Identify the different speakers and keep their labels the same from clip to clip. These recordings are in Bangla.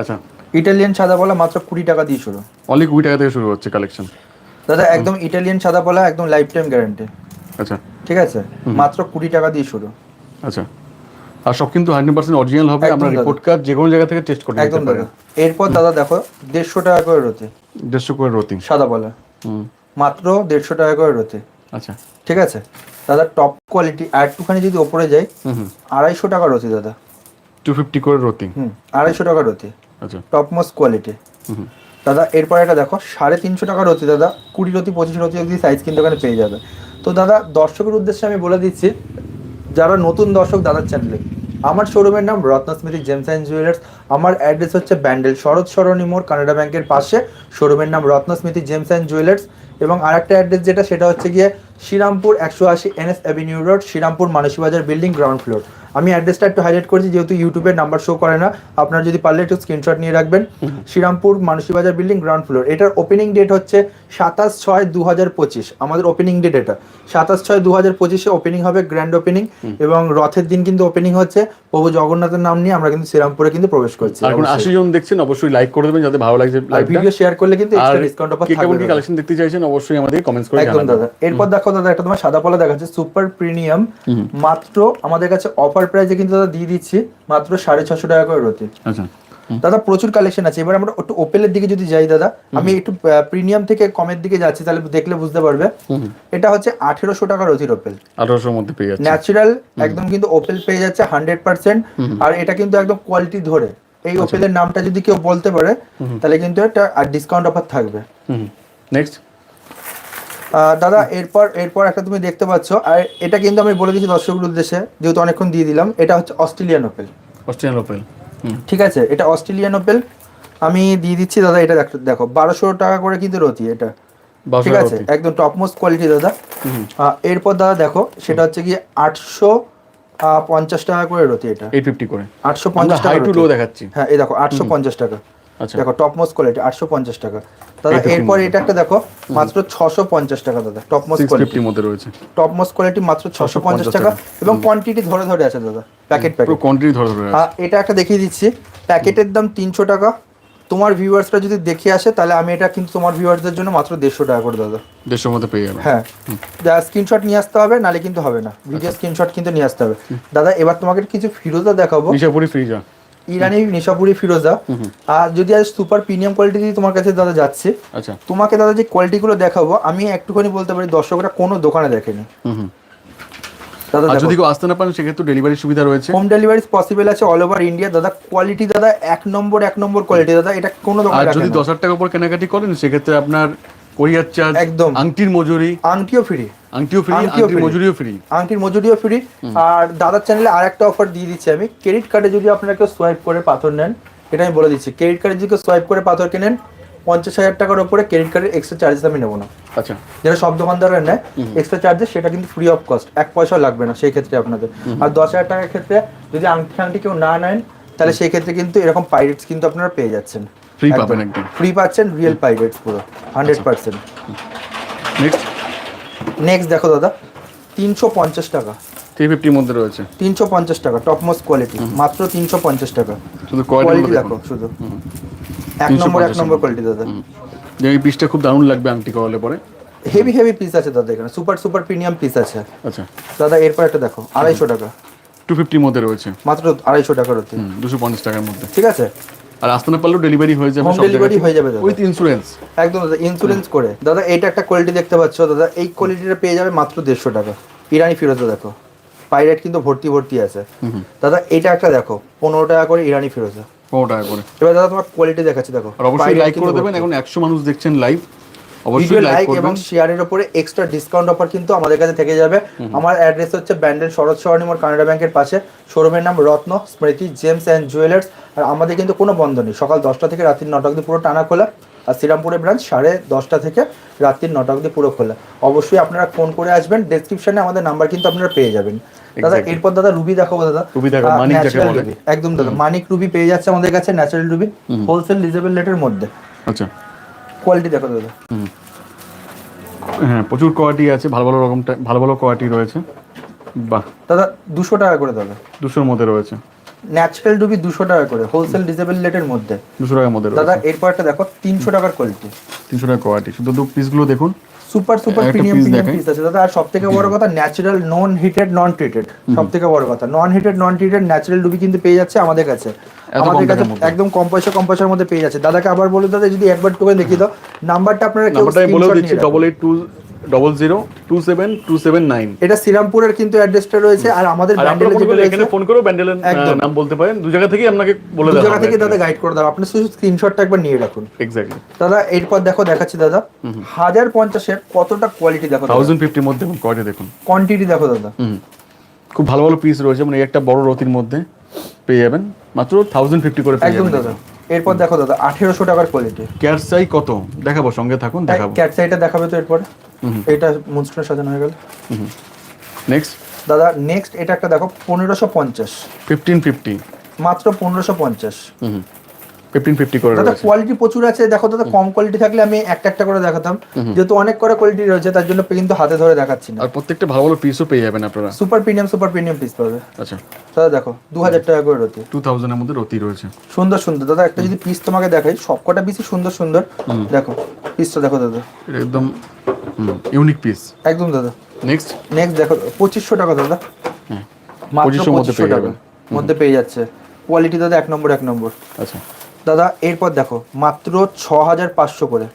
Speaker 1: আচ্ছা।
Speaker 2: ইটালিয়ান সাদা পলা মাত্র কুড়ি টাকা দিয়ে শুরু।
Speaker 1: অনলি কুড়ি টাকা থেকে শুরু হচ্ছে কালেকশন
Speaker 2: দাদা একদম ইটালিয়ান সাদা পলা একদম লাইফ টাইম গ্যারান্টি
Speaker 1: আচ্ছা।
Speaker 2: ঠিক আছে? মাত্র কুড়ি টাকা দিয়ে শুরু।
Speaker 1: আচ্ছা। আর সব কিন্তু হান্ড্রেড পার্সেন্ট অরিজিনাল হবে আমরা রিপোর্ট কার্ড যে কোনো জায়গা থেকে টেস্ট করে
Speaker 2: একদম দাদা। এরপর দাদা দেখো দেড়শো টাকা করে রোতে।
Speaker 1: দেড়শো করে রতি।
Speaker 2: সাদা পলা
Speaker 1: হুম।
Speaker 2: মাত্র দেড়শো টাকা করে রোতে।
Speaker 1: আচ্ছা।
Speaker 2: ঠিক আছে? দাদা টপ কোয়ালিটি আর একটুখানি যদি ওপরে যাই আড়াইশো টাকা রতি দাদা।
Speaker 1: টু ফিফটি করে রতি।
Speaker 2: হুম আড়াইশো টাকা রতি। টপ মোস্ট কোয়ালিটি দাদা এরপর একটা দেখো সাড়ে তিনশো টাকা রতি দাদা। কুড়ি রতি পঁচিশ রতি অব্দি সাইজ কিন্তু ওখানে পেয়ে যাবে। তো দাদা দর্শকের উদ্দেশ্যে আমি বলে দিচ্ছি যারা নতুন দর্শক দাদার চ্যানেলে আমার শোরুমের নাম রত্নস্মৃতি জেমস অ্যান্ড জুয়েলার্স আমার অ্যাড্রেস হচ্ছে ব্যান্ডেল শরৎ সরণী মোড় কানাডা ব্যাংকের পাশে। শোরুমের নাম রত্নস্মৃতি জেমস অ্যান্ড জুয়েলার্স এবং আরেকটা অ্যাড্রেস যেটা সেটা হচ্ছে গিয়ে শ্রীরামপুর একশো আশি NS avenue road Serampore Manasibazar building ground floor. আমি অ্যাড্রেসটা একটু হাইলাইট করেছি যেহেতু ইউটিউবে নাম্বার শো করে না। আপনারা যদি পারলে একটু স্ক্রিনশট নিয়ে রাখবেন। Srirampur Manasibazar building ground floor. এটার ওপেনিং ডেট হচ্ছে সাতাশ ছয় দু হাজার পঁচিশ। আমাদের ওপেনিং ডেট এটা। সাতাশ ছয় দু হাজার পঁচিশে ওপেনিং হবে গ্র্যান্ড ওপেনিং এবং রথের দিন কিন্তু ওপেনিং হচ্ছে। প্রভু জগন্নাথের নাম নিয়ে আমরা কিন্তু শ্রীরামপুরে কিন্তু প্রবেশ করছি।
Speaker 1: এখন আশি জন দেখছেন অবশ্যই লাইক করে দেবেন যাতে ভালো লাগছে
Speaker 2: ভিডিও শেয়ার করলে কিন্তু এক্সট্রা ডিসকাউন্ট অফার থাকবে
Speaker 1: কালেকশন দেখতে চাইছেন অবশ্যই আমাদের কমেন্টস করে
Speaker 2: একদম দাদা। এরপর দেখো দাদা একটা তোমার সাদা পলা দেখাচ্ছে সুপার প্রিমিয়াম মাত্র আমাদের কাছে অফার প্রাইসে কিন্তু দাদা দিয়ে দিচ্ছি মাত্র সাড়ে ছশো টাকা করে রতি
Speaker 1: আচ্ছা।
Speaker 2: দাদা প্রচুর কালেকশন আছে। এবার আমরা একটু ওপেলের দিকে যদি যাই দাদা আমি একটু প্রিমিয়াম থেকে কমের দিকে যাচ্ছি তাহলে দেখলে বুঝতে পারবে। এটা হচ্ছে আঠেরোশো টাকা রতির ওপেল
Speaker 1: আঠারোশোর মধ্যে পেয়ে যাচ্ছে।
Speaker 2: ন্যাচারাল একদম কিন্তু ওপেল পেয়ে যাচ্ছে হান্ড্রেড পার্সেন্ট আর এটা কিন্তু একদম কোয়ালিটি ধরে। এই
Speaker 1: আচ্ছা।
Speaker 2: ওপেলের নামটা যদি কেউ বলতে পারে তাহলে কিন্তু একটা ডিসকাউন্ট অফার থাকবে।
Speaker 1: নেক্সট
Speaker 2: দাদা এরপর এরপর একটা তুমি দেখতে পাচ্ছ আর এটা কিন্তু আমি বলে দিচ্ছি দর্শকের উদ্দেশ্যে যেহেতু অনেকক্ষণ দিয়ে দিলাম এটা হচ্ছে অস্ট্রেলিয়ান ওপেল
Speaker 1: অস্ট্রেলিয়ান ওপেল
Speaker 2: ঠিক আছে এটা অস্ট্রেলিয়ান ওপেল আমি দিয়ে দিচ্ছি দাদা এটা দেখো দেখো বারোশো টাকা করে কিন্তু রতি এটা। ঠিক আছে একদম টপ মোস্ট কোয়ালিটি দাদা এরপর দাদা দেখো সেটা হচ্ছে গিয়ে আটশো পঞ্চাশ টাকা করে রতি এটা।
Speaker 1: এইট ফিফটি করে।
Speaker 2: আটশো পঞ্চাশ টাকা
Speaker 1: টু লো দেখাচ্ছি।
Speaker 2: হ্যাঁ এই দেখো আটশো পঞ্চাশ টাকা। দেখো টপ মোস্ট কোয়ালিটি আটশো পঞ্চাশ টাকা। দাদা এরপর এটা একটা দেখো মাত্র ছশো পঞ্চাশ টাকা দাদা টপ মোস্ট কোয়ালিটি
Speaker 1: মধ্যে রয়েছে।
Speaker 2: টপ মোস্ট কোয়ালিটি মাত্র ছশো পঞ্চাশ
Speaker 1: 650
Speaker 2: টাকা। এবং কোয়ান্টিটি ধরে ধরে আছে দাদা প্যাকেট
Speaker 1: পুরো
Speaker 2: প্যাকেট
Speaker 1: কোয়ান্টিটি ধরে ধরে আছে।
Speaker 2: এটা একটা দেখিয়ে দিচ্ছি। প্যাকেটের দাম তিনশো টাকা। তোমার ভিউয়ার্সরা যদি দেখে আসে তাহলে আমি এটা কিন্তু তোমার ভিউয়ার্সদের জন্য মাত্র দেড়শো টাকা করে দাদা।
Speaker 1: দেড়শোর মধ্যে পেয়ে যাবে।
Speaker 2: হ্যাঁ। যা স্ক্রিনশট নিয়ে আসতে হবে নালে কিন্তু হবে না। ভিডিও স্ক্রিনশট কিন্তু নিয়ে আসতে হবে। দাদা এবার তোমাকে কিছু ফিরোজা দেখাবো।
Speaker 1: নিশাপুরি ফ্রিজা।
Speaker 2: ইরানি নিশাপুরি ফিরোজা আর যদি আজ সুপার প্রিমিয়াম কোয়ালিটি দিয়ে তোমার কাছে দাদা যাচ্ছে
Speaker 1: আচ্ছা।
Speaker 2: তোমাকে দাদা যে কোয়ালিটিগুলো দেখাবো আমি একটুখানি বলতে পারি দর্শকরা কোনো দোকানে দেখেনি। দাদা
Speaker 1: যদি কেউ আসতে না পারেন সেক্ষেত্রে ডেলিভারির সুবিধা রয়েছে।
Speaker 2: হোম ডেলিভারি পসিবল আছে অল ওভার ইন্ডিয়া দাদা কোয়ালিটি দাদা এক নম্বর এক নম্বর কোয়ালিটি দাদা এটা কোনো
Speaker 1: আর
Speaker 2: দোকানে
Speaker 1: যদি দশ হাজার টাকার উপর কেনাকাটি করেন সেক্ষেত্রে আপনার কোরিয়ার চার্জ
Speaker 2: একদম।
Speaker 1: আংটির মজুরি
Speaker 2: আংটিও ফ্রি।
Speaker 1: আংটিও ফ্রি আংটির মজুরিও ফ্রি।
Speaker 2: আংটির মজুরিও ফ্রি। আর দাদার চ্যানেলে আর একটা অফার দিয়ে দিচ্ছি আমি। ক্রেডিট কার্ডে যদি আপনারা কেউ সোয়াইপ করে পাথর নেন এটা আমি বলে দিচ্ছি। ক্রেডিট কার্ডে যদি কেউ সোয়াইপ করে পাথর কেনেন পঞ্চাশ হাজার টাকার উপরে ক্রেডিট কার্ডের এক্সট্রা চার্জেস আমি নেব না।
Speaker 1: আচ্ছা।
Speaker 2: যেটা সব দোকানদাররা নেয় এক্সট্রা চার্জেস সেটা কিন্তু ফ্রি অফ কস্ট এক পয়সাও লাগবে না সেই ক্ষেত্রে আপনাদের। আর দশ হাজার টাকার ক্ষেত্রে যদি আংটি আংটি কেউ না নেন তাহলে সেই ক্ষেত্রে কিন্তু এরকম পাইরেটস কিন্তু আপনারা পেয়ে যাচ্ছেন।
Speaker 1: ফ্রি পাবেন একদম।
Speaker 2: ফ্রি পাচ্ছেন রিয়েল পাইরেটস পুরো হান্ড্রেড পার্সেন্ট
Speaker 1: নেক্সট
Speaker 2: নেক্সট দেখো দাদা তিনশো পঞ্চাশ টাকা।
Speaker 1: থ্রি ফিফটির মধ্যে রয়েছে।
Speaker 2: তিনশো পঞ্চাশ টাকা টপ মোস্ট কোয়ালিটি মাত্র তিনশো পঞ্চাশ টাকা।
Speaker 1: শুধু
Speaker 2: কোয়ালিটি দেখো শুধু। এক নম্বর এক নম্বর কোয়ালিটি দাদা।
Speaker 1: এই পিসটা খুব দারুণ লাগবে আংটি করালে পরে।
Speaker 2: হেভি হেভি পিস আছে দাদা এখানে। সুপার সুপার প্রিমিয়াম পিস আছে।
Speaker 1: আচ্ছা।
Speaker 2: দাদা এরপর একটা দেখো আড়াইশো টাকা।
Speaker 1: টু ফিফটির মধ্যে রয়েছে।
Speaker 2: মাত্র আড়াইশো টাকার হচ্ছে
Speaker 1: দুশো পঞ্চাশ টাকার মধ্যে।
Speaker 2: ঠিক আছে?
Speaker 1: আর আসতে না পারলেও ডেলিভারি হয়ে যাবে
Speaker 2: ডেলিভারি হয়ে যাবে
Speaker 1: উইথ ইন্স্যুরেন্স
Speaker 2: একদম দাদা ইন্স্যুরেন্স করে। দাদা এটা একটা কোয়ালিটি দেখতে পাচ্ছ দাদা এই কোয়ালিটিটা পেয়ে যাবে মাত্র দেড়শো টাকা। ইরানি ফিরোজা দেখো পাইরেট কিন্তু ভর্তি ভর্তি আছে। দাদা এটা একটা দেখো পনেরো টাকা করে ইরানি ফিরোজা।
Speaker 1: পনেরো টাকা করে।
Speaker 2: এবার দাদা তোমার কোয়ালিটি দেখাচ্ছি দেখো।
Speaker 1: অবশ্যই লাইক করে দেবেন এখন একশো মানুষ দেখছেন লাইভ অবশ্যই লাইক
Speaker 2: এবং শেয়ারের উপরে এক্সট্রা ডিসকাউন্ট অফার কিন্তু আমাদের কাছে থেকে যাবে। আমার অ্যাড্রেস হচ্ছে ব্যান্ডেল শরৎ সরণি মোড় কানাডা ব্যাংকের পাশে। শোরুমের নাম রত্ন স্মৃতি জেমস অ্যান্ড জুয়েলার্স আর আমাদের কিন্তু কোনো বন্ধ নেই। সকাল দশটা থেকে রাত্রি নটা অবধি পুরো টানা খোলা। আর শ্রীরামপুরের ব্রাঞ্চ সাড়ে দশটা থেকে রাত্রি নটা অবধি পুরো খোলা। অবশ্যই আপনারা ফোন করে আসবেন। ডেসক্রিপশনে আমাদের নাম্বার কিন্তু আপনারা পেয়ে যাবেন। দাদা এরপর দাদা রুবি দেখাবো দাদা।
Speaker 1: রুবি দেখাও, মানিক যাকে বলে।
Speaker 2: একদম দাদা। মানিক রুবি পেয়ে যাচ্ছে আমাদের কাছে ন্যাচারাল রুবি। হোলসেল রিজনেবল রেটের মধ্যে।
Speaker 1: আচ্ছা।
Speaker 2: কোয়ালিটি দেখো দাদা।
Speaker 1: হ্যাঁ প্রচুর কোয়ালিটি আছে ভালো ভালো রকম ভালো ভালো কোয়ালিটি রয়েছে। বাহ।
Speaker 2: দাদা দুশো টাকা করে দাদা।
Speaker 1: দুশোর মধ্যে রয়েছে।
Speaker 2: ন্যাচারাল ডুবি দুশো টাকা করে হোলসেল ডিজেবল রেটের মধ্যে।
Speaker 1: দুশো টাকার মধ্যে
Speaker 2: দাদা এরপর একটা দেখো তিনশো টাকার কোয়ালিটি
Speaker 1: তিনশো টাকার কোয়ালিটি শুধু দু পিসগুলো দেখুন।
Speaker 2: Super super premium premium piece আছে। দাদা আর সব থেকে বড় কথা natural non heated non treated সব থেকে বড় কথা। Non heated non treated natural ruby কিন্তু পেয়ে যাচ্ছে আমাদের কাছে। আমাদের কাছে একদম কম পয়সা কম পয়সার মধ্যে পেয়ে যাচ্ছে। দাদাকে আবার বলে দাদা যদি একবার টোকেন দেখিয়ে দাও। নাম্বারটা আপনারা কেউ screenshot
Speaker 1: দিচ্ছি double eight two double zero two seven two seven nine
Speaker 2: এটা শ্রীরামপুরের কিন্তু অ্যাড্রেসটা রয়েছে আর আমাদের
Speaker 1: এখানে ফোন করেও ব্যান্ডেলের নাম বলতে পারেন। দু জায়গা থেকেই আপনাকে বলে
Speaker 2: দু
Speaker 1: দেওয়া
Speaker 2: জায়গা থেকে দাদা গাইড করে দাও আপনি শুধু স্ক্রিনশটটা একবার নিয়ে রাখুন।
Speaker 1: এক্স্যাক্টলি
Speaker 2: দাদা এরপর দেখো দেখাচ্ছি দাদা। হাজার পঞ্চাশের কতটা কোয়ালিটি দেখো
Speaker 1: থাউজেন্ড ফিফটির মধ্যে কোয়ালিটি দেখুন।
Speaker 2: কোয়ান্টিটি দেখো দাদা।
Speaker 1: খুব ভালো ভালো পিস রয়েছে মানে একটা বড় রতির মধ্যে পেয়ে যাবেন। মাত্র থাউজেন্ড ফিফটি করে পেয়ে
Speaker 2: একদম দাদা। এরপর দেখো দাদা আঠেরোশো টাকার কোয়ালিটি
Speaker 1: ক্যাটসাই চাই কত? দেখাবো সঙ্গে থাকুন দেখাবো।
Speaker 2: ক্যাটসাইটা দেখাবে তো এরপর। এটা মুনস্টোনে সাজানো হয়ে গেল।
Speaker 1: নেক্সট
Speaker 2: দাদা নেক্সট এটা একটা দেখো পনেরোশো পঞ্চাশ।
Speaker 1: ফিফটিন ফিফটি
Speaker 2: মাত্র পনেরোশো পঞ্চাশ।
Speaker 1: ফিফটিন ফিফটি করে
Speaker 2: দাদা কোয়ালিটি প্রচুর আছে। দেখো দাদা কম কোয়ালিটি থাকলে আমি একটা একটা করে দেখাতাম। যেহেতু অনেক করে কোয়ালিটি রয়েছে তার জন্য কিন্তু হাতে ধরে দেখাচ্ছি না।
Speaker 1: আর প্রত্যেকটা ভালো ভালো পিসও পেয়ে যাবেন আপনারা।
Speaker 2: Super premium super premium piece পাবে।
Speaker 1: আচ্ছা।
Speaker 2: দাদা দেখো দু হাজার টাকা করে রতি।
Speaker 1: টু থাউজেন্ডের মধ্যে রতি রয়েছে।
Speaker 2: সুন্দর সুন্দর। দাদা একটা যদি পিস তোমাকে দেখাই সবকটা পিসই সুন্দর সুন্দর। দেখো পিসটা দেখো দাদা।
Speaker 1: একদম ইউনিক পিস
Speaker 2: একদম দাদা।
Speaker 1: নেক্সট
Speaker 2: নেক্সট দেখো পঁচিশশো টাকা দাদা।
Speaker 1: হ্যাঁ
Speaker 2: মাত্র পঁচিশশো টাকা। মধ্যে পেয়ে যাচ্ছে। কোয়ালিটি দাদা এক নম্বর এক নম্বর।
Speaker 1: আচ্ছা।
Speaker 2: দাদা এরপর দেখো মাত্র ছ হাজার পাঁচশো করে।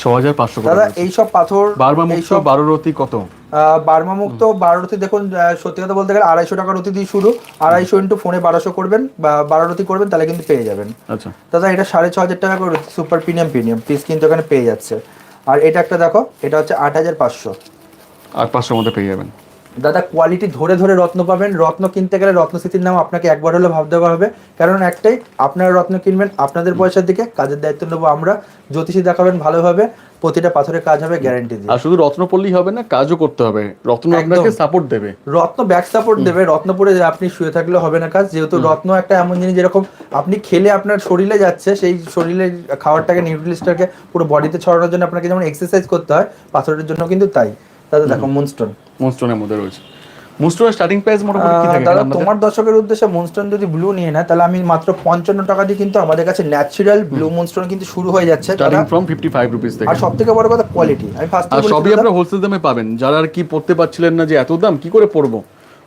Speaker 1: ছ হাজার পাঁচশো
Speaker 2: দাদা। এইসব পাথর
Speaker 1: বারবার মুক্ত বারো রতি কত?
Speaker 2: বার্মা মুক্ত বারোটি দেখুন সত্যি কথা বলতে গেলে আড়াইশো টাকার রতি দিয়ে শুরু। আড়াইশো ইন্টু ফোনে বারোশো করবেন বা বারো রতি করবেন তাহলে কিন্তু পেয়ে যাবেন।
Speaker 1: আচ্ছা।
Speaker 2: দাদা এটা সাড়ে ছ হাজার টাকা করে সুপার প্রিমিয়াম প্রিমিয়াম পিস কিন্তু এখানে পেয়ে যাচ্ছে। আর এটা একটা দেখো এটা হচ্ছে আট হাজার পাঁচশো।
Speaker 1: আর পাঁচশোর মধ্যে পেয়ে যাবেন।
Speaker 2: দাদা কোয়ালিটি ধরে ধরে রত্ন পাবেন। রত্ন কিনতে গেলে রত্নস্থিতির নাম আপনাকে একবার হলে ভাবতে হবে। কারণ একটাই আপনারা রত্ন কিনবেন আপনাদের পয়সার দিকে কাজের দায়িত্ব নেব আমরা। জ্যোতিষী দেখাবেন ভালোভাবে প্রতিটা পাথরের কাজ হবে গ্যারান্টি দিয়ে।
Speaker 1: আর শুধু রত্ন পড়লেই হবে না কাজও করতে হবে। রত্ন। আপনাকে সাপোর্ট দেবে।
Speaker 2: রত্ন ব্যাক সাপোর্ট দেবে। রত্ন রত্নপুরে আপনি শুয়ে থাকলে হবে না কাজ। যেহেতু রত্ন একটা এমন জিনিস যেরকম আপনি খেলে আপনার শরীরে যাচ্ছে সেই শরীরে খাবারটাকে নিউট্রিলিস্টটাকে পুরো বডিতে ছড়ানোর জন্য আপনাকে যেমন এক্সারসাইজ করতে হয় পাথরের জন্য কিন্তু তাই। দাদা দেখো মুনস্টোন
Speaker 1: মুনস্টোনের মধ্যে রয়েছে। মুনস্টোনের স্টার্টিং প্রাইস মোটামুটি কি থাকে?
Speaker 2: দাদা তোমার দর্শকের উদ্দেশ্যে মুনস্টোন যদি ব্লু নিয়ে নেয় তাহলে আমি মাত্র পঞ্চান্ন টাকা দিয়ে কিন্তু আমাদের কাছে ন্যাচারাল ব্লু মুনস্টোন কিন্তু শুরু হয়ে যাচ্ছে।
Speaker 1: Starting from fifty five rupees থেকে।
Speaker 2: আর সব থেকে বড় কথা কোয়ালিটি আমি ফার্স্ট
Speaker 1: আর সবই আপনারা হোলসেল দামে পাবেন। যারা আর কি পড়তে পারছিলেন না যে এত দাম কি করে পড়ব?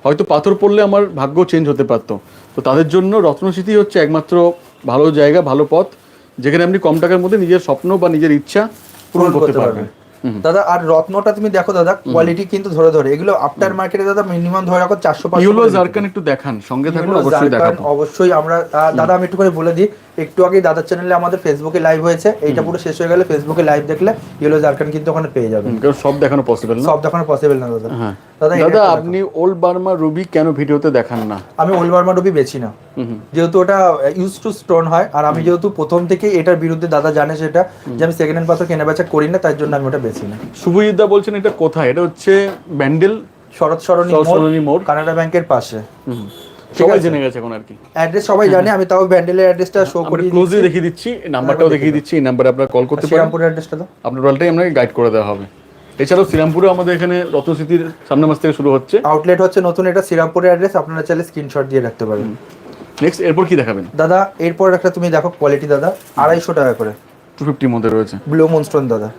Speaker 1: হয়তো পাথর পড়লে আমার ভাগ্য চেঞ্জ হতে পারতো। তো তাদের জন্য রত্নস্মৃতি হচ্ছে একমাত্র ভালো জায়গা ভালো পথ যেখানে আপনি কম টাকার মধ্যে নিজের স্বপ্ন বা নিজের ইচ্ছা পূরণ করতে পারবেন।
Speaker 2: দাদা আর রত্নটা তুমি দেখো দাদা কোয়ালিটি কিন্তু ধরে ধরে। এগুলো আফটার মার্কেটে দাদা মিনিমাম ধরে রাখো চারশো
Speaker 1: ইউলো জারকান একটু দেখান সঙ্গে থাকুন অবশ্যই দেখান
Speaker 2: অবশ্যই আমরা দাদা আমি একটু করে বলে দিই একটু আগে দাদার চ্যানেলে আমাদের ফেসবুকে লাইভ হয়েছে। এইটা পুরো শেষ হয়ে গেলে ফেসবুকে লাইভ দেখলে ইয়েলো জারকান কিন্তু ওখানে পেয়ে যাবেন
Speaker 1: সব দেখানো পসিবল না?
Speaker 2: সব দেখানো পসিবল না দাদা।
Speaker 1: হ্যাঁ।
Speaker 2: দাদা
Speaker 1: দাদা আপনি ওল্ড বার্মা রুবি কেন ভিডিওতে দেখান না?
Speaker 2: আমি ওল্ড বার্মা রুবি বেছি না। যেহেতু ওটা ইউজ টু স্টোন হয় আর আমি যেহেতু প্রথম থেকেই এটার বিরুদ্ধে দাদা জানে সেটা যে আমি সেকেন্ড হ্যান্ড পাথর কেনা বেচা করি না তার জন্য আমি ওটা বেছি না।
Speaker 1: শুভজিৎদা বলছেন এটা কোথায়? এটা হচ্ছে ব্যান্ডেল?
Speaker 2: শরৎ সরণি
Speaker 1: মোড়।
Speaker 2: কানাডা ব্যাংকের পাশে।
Speaker 1: সবাই জেনে গেছে এখন আর কি।
Speaker 2: অ্যাড্রেস সবাই জানে আমি তাও ব্যান্ডেলের অ্যাড্রেসটা শো করি
Speaker 1: ক্লোজলি দেখিয়ে দিচ্ছি। নাম্বারটাও দেখিয়ে দিচ্ছি এই নাম্বারে আপনারা কল করতে পারেন।
Speaker 2: শ্রীরামপুরের অ্যাড্রেসটা দাও।
Speaker 1: আপনার রোলটাই আপনাকে গাইড করে দেওয়া হবে। এছাড়াও শ্রীরামপুরে আমাদের এখানে রত্নস্মৃতির সামনের মাস থেকে শুরু হচ্ছে।
Speaker 2: আউটলেট হচ্ছে নতুন এটা শ্রীরামপুরের অ্যাড্রেস আপনারা চাইলে স্ক্রিনশট দিয়ে রাখতে পারেন।
Speaker 1: নেক্সট এরপর কি দেখাবেন?
Speaker 2: দাদা এরপর একটা তুমি দেখো কোয়ালিটি দাদা আড়াইশো টাকা করে।
Speaker 1: টু ফিফটির মধ্যে রয়েছে।
Speaker 2: ব্লু মুনস্টোন দাদা।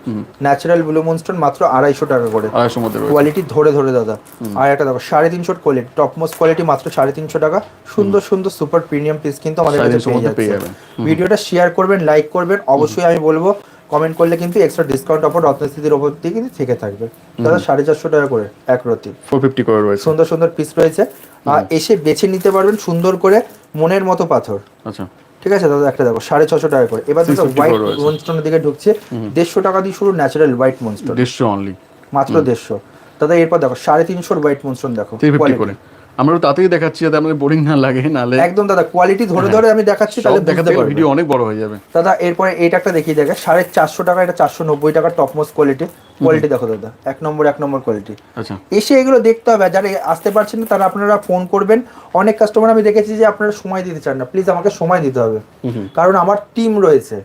Speaker 2: ন্যাচারাল ব্লু মুনস্টোন মাত্র আড়াইশো টাকা করে।
Speaker 1: আড়াইশোর মধ্যে রয়েছে।
Speaker 2: কোয়ালিটি ধরে ধরে দাদা। আর একটা দেখো সাড়ে তিনশো কোয়ালিটি টপ মোস্ট কোয়ালিটি মাত্র সাড়ে তিনশো টাকা। সুন্দর সুন্দর সুপার প্রিমিয়াম পিস কিন্তু আমাদের কাছে পেয়ে
Speaker 1: যাবেন।
Speaker 2: ভিডিওটা শেয়ার করবেন লাইক করবেন অবশ্যই আমি বলব কমেন্ট করলে কিন্তু এক্সট্রা ডিসকাউন্ট অফার রত্নস্থিতির ওপর দিয়ে কিন্তু থেকে থাকবে। দাদা সাড়ে চারশো টাকা করে এক রতি।
Speaker 1: ফোর ফিফটি করে রয়েছে।
Speaker 2: সুন্দর সুন্দর পিস রয়েছে। আর এসে বেছে নিতে পারবেন সুন্দর করে মনের মতো পাথর।
Speaker 1: আচ্ছা।
Speaker 2: ঠিক আছে দাদা একটা দেখো সাড়ে ছশো টাকা করে। এবার
Speaker 1: দেখো
Speaker 2: হোয়াইট মনস্টনের দিকে ঢুকছে। দেড়শো টাকা দিয়ে শুরু ন্যাচারাল হোয়াইট মনস্টন
Speaker 1: দেড়শো অনলি
Speaker 2: মাত্র দেড়শো। দাদা এরপর দেখো সাড়ে তিনশোর হোয়াইট মনস্টন দেখো
Speaker 1: আমরা তাতেই দেখাচ্ছি যাতে আমাদের বোরিং না লাগে নালে
Speaker 2: একদম দাদা কোয়ালিটি ধরে ধরে আমি দেখাচ্ছি তাহলে
Speaker 1: দেখাতে
Speaker 2: পারবে
Speaker 1: ভিডিও অনেক বড় হয়ে যাবে।
Speaker 2: দাদা এরপরে এইটা একটা দেখিয়ে দেখে সাড়ে চারশো টাকা এটা চারশো নব্বই টাকার টপ মোস্ট কোয়ালিটি কোয়ালিটি দেখো দাদা এক নম্বর এক নম্বর কোয়ালিটি
Speaker 1: আচ্ছা।
Speaker 2: এসে এগুলো দেখতে হবে যারা আসতে পারছেন না তারা আপনারা ফোন করবেন। অনেক কাস্টমার আমি দেখেছি যে আপনারা সময় দিতে চান না প্লিজ আমাকে সময় দিতে হবে। কারণ আমার টিম রয়েছে।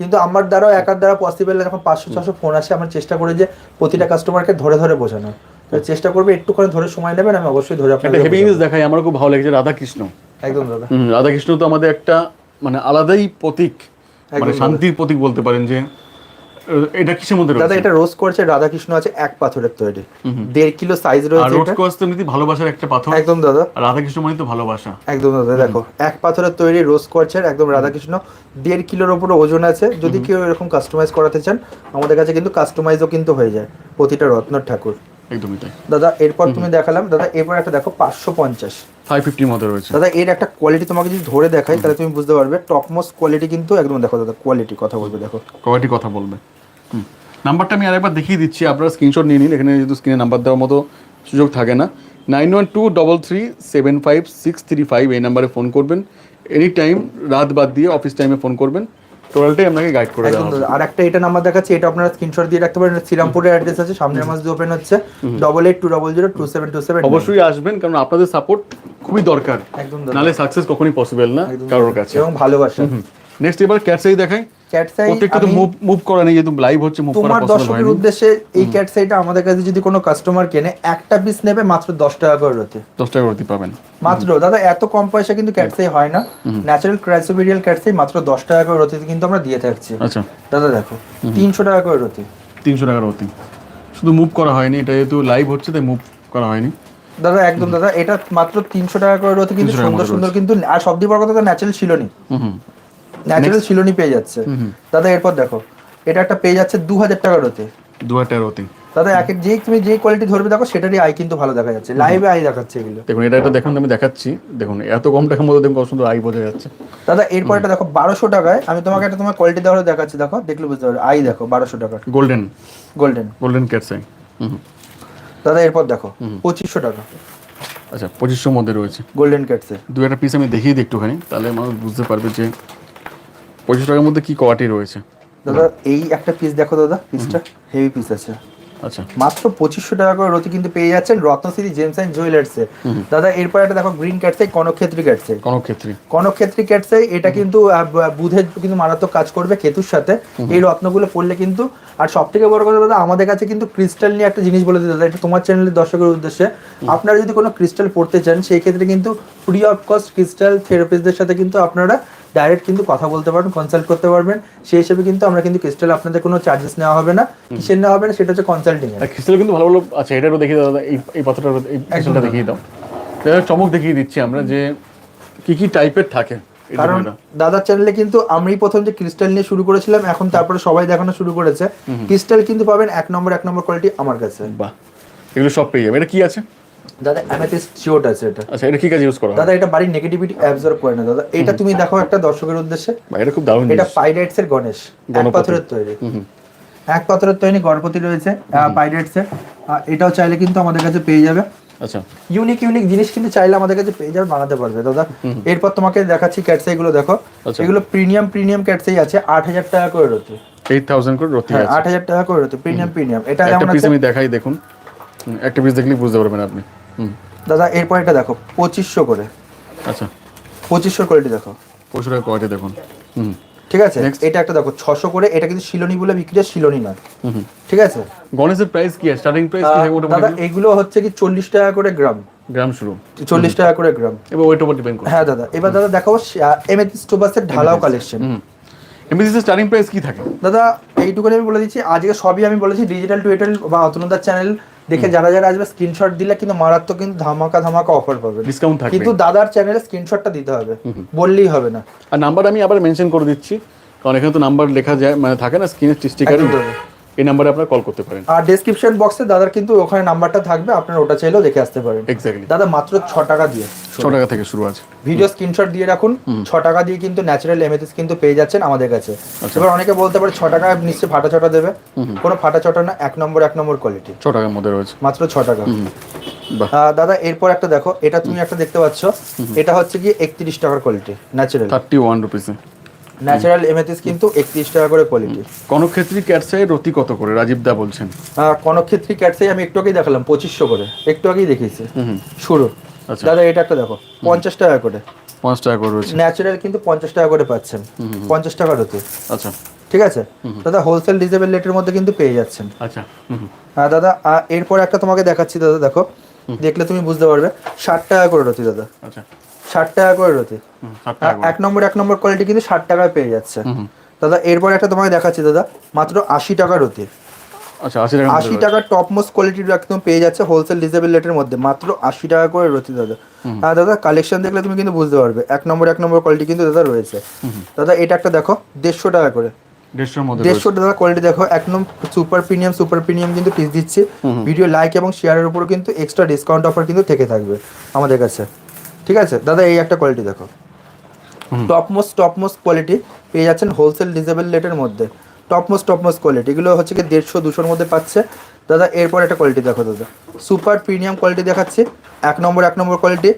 Speaker 2: কিন্তু আমার দ্বারাও একার দ্বারা পসিবল না যখন পাঁচশো ছশো ফোন আসে আমার চেষ্টা করে যে প্রতিটা কাস্টমারকে ধরে ধরে বোঝানো তো চেষ্টা করবে একটুখানি ধরে সময় নেবেন আমি অবশ্যই ধরে আপনাদের
Speaker 1: হেভি জিনিস দেখাই আমার খুব ভালো লেগেছে রাধা কৃষ্ণ
Speaker 2: একদম দাদা।
Speaker 1: রাধাকৃষ্ণ তো আমাদের একটা মানে আলাদাই প্রতীক মানে শান্তির প্রতীক বলতে পারেন যে এটা কিসের মধ্যে
Speaker 2: দাদা এটা রোজ করছে রাধাকৃষ্ণ আছে এক পাথরের তৈরি। দেড় কিলো সাইজ
Speaker 1: আর
Speaker 2: রয়েছে
Speaker 1: রোজ কোয়াস তো ভালোবাসার একটা পাথর।
Speaker 2: একদম দাদা।
Speaker 1: আর রাধাকৃষ্ণ মানে তো ভালোবাসা।
Speaker 2: একদম দাদা দেখো এক পাথরের তৈরি রোজ করছে একদম রাধাকৃষ্ণ। দেড় কিলোর ওপরে ওজন আছে যদি কেউ এরকম কাস্টমাইজ করাতে চান আমাদের কাছে কিন্তু কাস্টমাইজও কিন্তু হয়ে যায় প্রতিটা রত্নর ঠাকুর।
Speaker 1: একদমই তাই।
Speaker 2: দাদা এরপর তুমি দেখালাম দাদা এরপর একটা দেখো পাঁচশো পঞ্চাশ।
Speaker 1: ফাইভ ফিফটির মধ্যে রয়েছে।
Speaker 2: দাদা এর একটা কোয়ালিটি তোমাকে যদি ধরে দেখাই তাহলে তুমি বুঝতে পারবে টপমোস্ট কোয়ালিটি কিন্তু একদম দেখো দাদা কোয়ালিটি কথা বলবে দেখো।
Speaker 1: কয়টি কথা বলবে। নাম্বারটা আমি আরেকবার দেখিয়ে দিচ্ছি আপনারা স্ক্রিনশট নিয়ে নিন এখানে যেহেতু স্ক্রিনে নাম্বার দেওয়ার মতো সুযোগ থাকে না। Nine one two double three seven five six three five এই নাম্বারে ফোন করবেন। এনি টাইম রাত বাদ দিয়ে অফিস টাইমে ফোন করবেন। টোটালটাই আপনাকে গাইড করে দেওয়া হবে।
Speaker 2: আর একটা এটা নাম্বার দেখাচ্ছি এটা আপনারা স্ক্রিনশট দিয়ে রাখতে পারেন। শ্রীরামপুরের অ্যাড্রেস আছে সামনের মাস দিয়ে ওপেন হচ্ছে। Double eight two double zero two seven two seven
Speaker 1: অবশ্যই আসবেন কারণ আপনাদের সাপোর্ট খুবই দরকার।
Speaker 2: একদম নাহলে
Speaker 1: নালে সাকসেস কখনই পসিবল না কারোর কাছে।
Speaker 2: এবং ভালোবাসা।
Speaker 1: নেক্সট এবার ক্যাটসাই দেখাই।
Speaker 2: ক্যাট সাই
Speaker 1: প্রত্যেকটা তো মুভ মুভ করা নেই যেহেতু লাইভ হচ্ছে মুভ করা
Speaker 2: তোমার দর্শকের উদ্দেশ্যে এই ক্যাট সাইটা আমাদের কাছে যদি কোনো কাস্টমার কেনে একটা পিস নেবে মাত্র দশ টাকা করে রতে
Speaker 1: দশ টাকা করতে পাবেন।
Speaker 2: মাত্র দাদা এত কম পয়সা কিন্তু হয় না। ন্যাচারাল ক্রাইসোবেরিয়াল মাত্র দশ টাকা করে কিন্তু আমরা দিয়ে থাকছি।
Speaker 1: আচ্ছা।
Speaker 2: দাদা দেখো তিনশো টাকা করে রতি
Speaker 1: শুধু মুভ করা হয়নি এটা যেহেতু লাইভ হচ্ছে তাই মুভ করা হয়নি।
Speaker 2: দাদা একদম দাদা এটা মাত্র তিনশো টাকা করে রতি কিন্তু সুন্দর সুন্দর কিন্তু আর সব দিয়ে বড় কথা ন্যাচারাল
Speaker 1: হুম হুম।
Speaker 2: ন্যাচারাল শিলনি পেয়ে যাচ্ছে দাদা এরপর দেখো এটা একটা পেয়ে যাচ্ছে দু হাজার টাকা রতি
Speaker 1: দু হাজার টাকার অতি
Speaker 2: দাদা এক যেই তুমি যেই কোয়ালিটি ধরবে দেখো সেটারই আই কিন্তু ভালো দেখা যাচ্ছে। লাইভে আই দেখাচ্ছে এগুলো।
Speaker 1: দেখুন এটা একটা দেখুন আমি দেখাচ্ছি। দেখুন এত কম টাকার মধ্যে দেখুন কত সুন্দর আই বোঝা যাচ্ছে।
Speaker 2: দাদা এরপর এটা দেখো বারোশো টাকায়। আমি তোমাকে একটা তোমার কোয়ালিটি দেওয়ার দেখাচ্ছি দেখো দেখলে বুঝতে পারবে। আই দেখো বারোশো টাকার।
Speaker 1: গোল্ডেন
Speaker 2: গোল্ডেন
Speaker 1: গোল্ডেন হুম হুম।
Speaker 2: দাদা এরপর দেখো পঁচিশশো টাকা।
Speaker 1: আচ্ছা পঁচিশশোর মধ্যে রয়েছে।
Speaker 2: গোল্ডেন ক্যাটসে
Speaker 1: দু একটা পিস আমি দেখিয়ে দিই একটুখানি তাহলে মানুষ বুঝতে পারবে যে পঁচিশ টাকার মধ্যে কি কোয়ালিটি রয়েছে?
Speaker 2: দাদা এই একটা পিস দেখো দাদা পিসটা হেভি পিস আছে।
Speaker 1: আচ্ছা।
Speaker 2: মাত্র পঁচিশশো টাকা করে রতি কিন্তু পেয়ে যাচ্ছেন রত্নশ্রী জেমস অ্যান্ড জুয়েলার্সে। দাদা এরপর একটা দেখো গ্রিন ক্যাটসাই কনকক্ষেত্রী ক্যাটসাই
Speaker 1: কোনো ক্ষেত্রে
Speaker 2: কনকক্ষেত্রী ক্যাটসাই এটা কিন্তু বুধের কিন্তু মারাত্মক কাজ করবে কেতুর সাথে। এই রত্নগুলো পড়লে কিন্তু আর সব থেকে বড় কথা দাদা আমাদের কাছে কিন্তু ক্রিস্টাল নিয়ে একটা জিনিস বলে দাদা এটা তোমার চ্যানেলের দর্শকের উদ্দেশ্যে। আপনারা যদি কোনো ক্রিস্টাল পড়তে চান সেই ক্ষেত্রে কিন্তু ফ্রি অফ কস্ট ক্রিস্টাল থেরাপিস্টদের সাথে কিন্তু আপনারা ডাইরেক্ট কিন্তু কথা বলতে পারবেন কনসাল্ট করতে পারবেন। সেই হিসেবে কিন্তু আমরা কিন্তু ক্রিস্টাল আপনাদের কোনো চার্জেস নেওয়া হবে না। কিসের নেওয়া হবে না সেটা হচ্ছে কনসাল্টিং এর।
Speaker 1: ক্রিস্টাল কিন্তু ভালো ভালো আচ্ছা এটারও দেখিয়ে দাও এই এই পাথরটা এই ক্রিস্টালটা দেখিয়ে দাও। চমক দেখিয়ে দিচ্ছি আমরা যে কি কি টাইপের থাকে
Speaker 2: কারণ দাদার চ্যানেলে কিন্তু আমরাই প্রথম যে ক্রিস্টাল নিয়ে শুরু করেছিলাম এখন তারপরে সবাই দেখানো শুরু করেছে। ক্রিস্টাল কিন্তু পাবেন এক নম্বর এক নম্বর কোয়ালিটি আমার কাছে।
Speaker 1: বাহ এগুলো সব পেয়ে যাবে। এটা কি আছে?
Speaker 2: দাদা অ্যামেথিস্ট চিওট আছে এটা।
Speaker 1: আচ্ছা এটা কি কাজে ইউজ করা
Speaker 2: দাদা এটা বাড়ির নেগেটিভিটি অ্যাবজর্ব করে না দাদা। এটা তুমি দেখো একটা দর্শকের উদ্দেশ্যে।
Speaker 1: এটা খুব দারুণ
Speaker 2: এটা পাইরেটস এর গণেশ। এক পাথরের তৈরি। এক পাথরের তৈরি গণপতি রয়েছে পাইরেটস এর। এটাও চাইলে কিন্তু আমাদের কাছে পেয়ে যাবে।
Speaker 1: আচ্ছা।
Speaker 2: ইউনিক ইউনিক জিনিস কিন্তু চাইলে আমাদের কাছে পেয়ে যাবে বানাতে পারবে দাদা। এরপর তোমাকে দেখাচ্ছি ক্যাটসাই গুলো দেখো।
Speaker 1: আচ্ছা।
Speaker 2: এগুলো প্রিমিয়াম প্রিমিয়াম ক্যাটসাই আছে আট হাজার টাকা করে রতে
Speaker 1: এইট থাউজেন্ড করে রতি
Speaker 2: হ্যাঁ আট হাজার টাকা করে রতে প্রিমিয়াম প্রিমিয়াম এটা যেমন
Speaker 1: দেখাই দেখুন। একটা পিস দেখলেই বুঝতে পারবেন আপনি।
Speaker 2: দাদা এরপর এটা দেখো পঁচিশশো করে।
Speaker 1: আচ্ছা।
Speaker 2: পঁচিশশো কোয়ালিটি দেখো।
Speaker 1: পরশু টাকা কোয়ালিটি দেখুন। হুম।
Speaker 2: ঠিক আছে? এটা একটা দেখো ছশো করে এটা কিন্তু শিলনি বলে বিক্রি হয় শিলনি না
Speaker 1: হুম হুম।
Speaker 2: ঠিক আছে?
Speaker 1: গণেশের প্রাইস কি স্টার্টিং প্রাইস কি
Speaker 2: দাদা এগুলো হচ্ছে কি চল্লিশ টাকা করে গ্রাম।
Speaker 1: গ্রাম শুরু।
Speaker 2: চল্লিশ টাকা করে গ্রাম।
Speaker 1: এবার ওইটার উপর ডিপেন্ড করে
Speaker 2: হ্যাঁ দাদা। এবার দাদা দেখাবো এমএথিস্টোবাসের ঢালাও কালেকশন
Speaker 1: এমনিতে স্টার্টিং প্রাইস কি থাকে?
Speaker 2: দাদা এইটুকুনি আমি বলে দিচ্ছি। আজকে সবই আমি বলেছি ডিজিটাল টুইটার বা অতনুদার চ্যানেল দেখে যারা যারা আসবে স্ক্রিনশট দিলে কিন্তু মারাত্মক কিন্তু ধামাকা ধামাকা অফার পাবে।
Speaker 1: ডিসকাউন্ট থাকবে।
Speaker 2: কিন্তু দাদার চ্যানেলে স্ক্রিনশটটা দিতে হবে। বললেই হবে না।
Speaker 1: আর নাম্বার আমি আবার মেনশন করে দিচ্ছি কারণ এখানে তো নাম্বার লেখা যায় মানে থাকে না স্ক্রিনে স্টিকার। এই নাম্বারে আপনারা কল করতে পারেন।
Speaker 2: আর ডেসক্রিপশন বক্সে দাদার কিন্তু ওখানে নাম্বারটা থাকবে আপনারা ওটা চাইলেও দেখে আসতে পারেন।
Speaker 1: এক্স্যাক্টলি
Speaker 2: দাদা মাত্র ছ টাকা দিয়ে।
Speaker 1: ছ টাকা থেকে শুরু আছে।
Speaker 2: ভিডিও স্ক্রিনশট দিয়ে রাখুন। ছ টাকা দিয়ে কিন্তু ন্যাচারাল এমএথিস কিন্তু পেয়ে যাচ্ছেন আমাদের কাছে। এবার অনেকে বলতে পারে ছ টাকা নিশ্চয়ই ফাটা চটা দেবে। কোনো ফাটা চটা না এক নম্বর এক নম্বর কোয়ালিটি
Speaker 1: ছ টাকার মধ্যে রয়েছে।
Speaker 2: মাত্র ছ টাকা। দাদা এরপর একটা দেখো এটা তুমি একটা দেখতে পাচ্ছ। এটা হচ্ছে কি একত্রিশ টাকার কোয়ালিটি ন্যাচারাল
Speaker 1: থার্টি ওয়ান রুপিসে
Speaker 2: ন্যাচারাল এমএথিস কিন্তু একত্রিশ টাকা করে কোয়ালিটি
Speaker 1: কনকক্ষেত্রী ক্যাটসাই রতি কত করে? রাজীব দা বলছেন।
Speaker 2: কনকক্ষেত্রী ক্যাটসাই আমি একটু আগেই দেখালাম পঁচিশশো করে। একটু আগেই দেখিয়েছি। শুরু।
Speaker 1: আচ্ছা।
Speaker 2: দাদা এটা একটা দেখো পঞ্চাশ টাকা করে।
Speaker 1: পাঁচ টাকা করে রয়েছে।
Speaker 2: ন্যাচারাল কিন্তু পঞ্চাশ টাকা করে পাচ্ছেন। পঞ্চাশ টাকার হতে
Speaker 1: আচ্ছা।
Speaker 2: ঠিক আছে? দাদা হোলসেল ডিজেবল রেটের মধ্যে কিন্তু পেয়ে যাচ্ছেন।
Speaker 1: আচ্ছা।
Speaker 2: হ্যাঁ দাদা এরপর একটা তোমাকে দেখাচ্ছি দাদা দেখো। দেখলে তুমি বুঝতে পারবে। ষাট টাকা করে রতি দাদা।
Speaker 1: আচ্ছা।
Speaker 2: ষাট টাকা করে রতি। এক নম্বর এক নম্বর কোয়ালিটি কিন্তু ষাট টাকায় পেয়ে যাচ্ছে। দাদা এরপর একটা তোমাকে দেখাচ্ছি দাদা মাত্র আশি টাকা রতি
Speaker 1: আচ্ছা আশি টাকা
Speaker 2: আশি টাকার টপ মোস্ট কোয়ালিটির একদম পেয়ে যাচ্ছে হোলসেল ডিজেবল রেটের মধ্যে মাত্র আশি টাকা করে রতি দাদা। আর দাদা কালেকশন দেখলে তুমি কিন্তু বুঝতে পারবে এক নম্বর এক নম্বর কোয়ালিটি কিন্তু দাদা রয়েছে। দাদা এটা একটা দেখো দেড়শো টাকা করে। দেড়শো টাকা কোয়ালিটি দেখো একদম সুপার প্রিমিয়াম সুপার প্রিমিয়াম কিন্তু পিস দিচ্ছে। ভিডিও লাইক এবং শেয়ারের উপর কিন্তু এক্সট্রা ডিসকাউন্ট অফার কিন্তু থেকে থাকবে আমাদের কাছে। ঠিক আছে? দাদা এই একটা কোয়ালিটি দেখো। Top most top most quality পেয়ে যাচ্ছেন হোলসেল ডিজেবল রেটের মধ্যে। Top most top most quality এগুলো হচ্ছে কি দেড়শো দুশোর মধ্যে পাচ্ছে। দাদা এরপর একটা কোয়ালিটি দেখো দাদা। সুপার প্রিমিয়াম কোয়ালিটি দেখাচ্ছি। এক নম্বর এক নম্বর কোয়ালিটি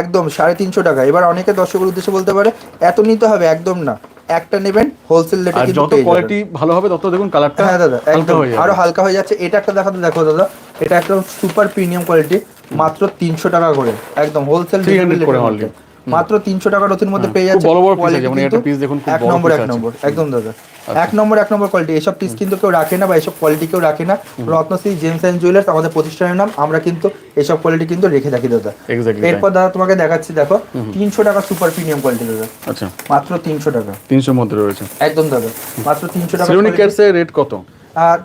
Speaker 2: একদম সাড়ে তিনশো টাকা। এবার অনেকে দর্শকের উদ্দেশ্যে বলতে পারে এত নিতে হবে? একদম না। একটা নেবেন হোলসেল রেটে কিন্তু
Speaker 1: যত কোয়ালিটি ভালো হবে তত দেখুন কালারটা
Speaker 2: হ্যাঁ দাদা একদম। আরও হালকা হয়ে যাচ্ছে। এটা একটা দেখাতে দেখো দাদা। এটা একদম সুপার প্রিমিয়াম কোয়ালিটি মাত্র তিনশো টাকা করে একদম হোলসেল
Speaker 1: করে
Speaker 2: মাত্র তিনশো টাকা রতির মধ্যে পেয়ে যাচ্ছে
Speaker 1: বড় বড় piece যেমন একটা piece দেখুন,
Speaker 2: এক নম্বর এক নম্বর একদম দাদা। এক নম্বর এক নম্বর কোয়ালিটি এসব পিস কিন্তু কেউ রাখে না বা এসব কোয়ালিটি কেউ রাখে না। রত্নশ্রী জেমস অ্যান্ড জুয়েলার্স আমাদের প্রতিষ্ঠানের নাম আমরা কিন্তু এসব কোয়ালিটি কিন্তু রেখে থাকি দাদা। এরপর দাদা তোমাকে দেখাচ্ছি দেখো তিনশো টাকা সুপার প্রিমিয়াম কোয়ালিটি দাদা।
Speaker 1: আচ্ছা।
Speaker 2: মাত্র তিনশো টাকা।
Speaker 1: তিনশোর মধ্যে রয়েছে।
Speaker 2: একদম দাদা। মাত্র তিনশো টাকা
Speaker 1: রেট কত?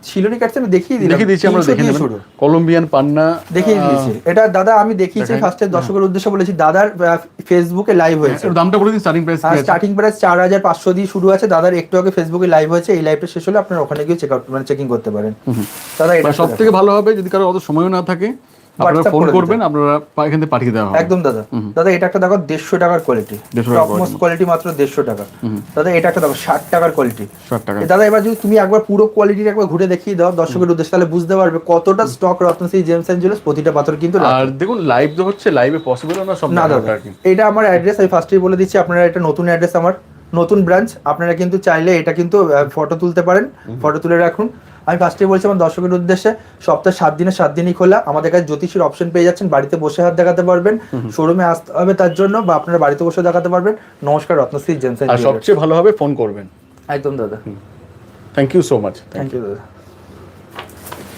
Speaker 2: শিলনি কাটছে আমি দেখিয়ে দিলাম।
Speaker 1: দেখিয়ে দিয়েছি আমরা দেখে
Speaker 2: শুরু।
Speaker 1: কলম্বিয়ান পান্না
Speaker 2: দেখিয়ে দিয়েছি। এটা দাদা আমি দেখিয়েছি। ফার্স্টে দর্শকের উদ্দেশ্যে বলেছি দাদার ফেসবুকে লাইভ হয়েছে।
Speaker 1: দামটা বলে দিন স্টার্টিং প্রাইস
Speaker 2: আর স্টার্টিং প্রাইস চার হাজার পাঁচশো দিয়ে শুরু আছে। দাদার একটু আগে ফেসবুকে লাইভ হয়েছে এই লাইভটা শেষ হলে আপনারা ওখানে গিয়ে চেক আউট মানে চেকিং করতে পারেন। দাদা এটা
Speaker 1: সব থেকে ভালো হবে যদি কারও অত সময়ও না থাকে আপনারা ফোন করবেন আপনারা এখান থেকে পাঠিয়ে দেওয়া হবে।
Speaker 2: একদম দাদা। দাদা এটা একটা দেখো দেড়শো টাকার কোয়ালিটি
Speaker 1: 150 টাকার
Speaker 2: টপ মোস্ট কোয়ালিটি মাত্র দেড়শো টাকা। দাদা এটা একটা দেখো ষাট টাকার কোয়ালিটি
Speaker 1: ষাট টাকা
Speaker 2: দাদা এবার যদি তুমি একবার পুরো কোয়ালিটির একবার ঘুরে দেখিয়ে দাও দর্শকের উদ্দেশ্যে তাহলে বুঝতে পারবে কতটা স্টক রত্নশ্রী জেমস জুয়েলার্স প্রতিটা পাথর কিন্তু।
Speaker 1: আর দেখুন লাইভ তো হচ্ছে লাইভে পসিবল না সব
Speaker 2: না দাদা এটা আমার অ্যাড্রেস আমি ফার্স্টেই বলে দিচ্ছি আপনারা এটা নতুন অ্যাড্রেস আমার নতুন ব্রাঞ্চ আপনারা কিন্তু চাইলে এটা কিন্তু ফটো তুলতে পারেন। ফটো তুলে রাখুন। আমি ফার্স্টেই বলছি আমার দর্শকের উদ্দেশ্যে সপ্তাহে সাত দিনে সাত দিনই খোলা। আমাদের কাছে জ্যোতিষীর অপশন পেয়ে যাচ্ছেন বাড়িতে বসে হাত দেখাতে পারবেন শোরুমে আসতে হবে তার জন্য বা আপনারা বাড়িতে বসে দেখাতে পারবেন। নমস্কার রত্নশ্রী
Speaker 1: জেন্সেন সবচেয়ে ভালোভাবে হবে ফোন করবেন।
Speaker 2: একদম দাদা।
Speaker 1: Thank you so much
Speaker 2: thank you দাদা।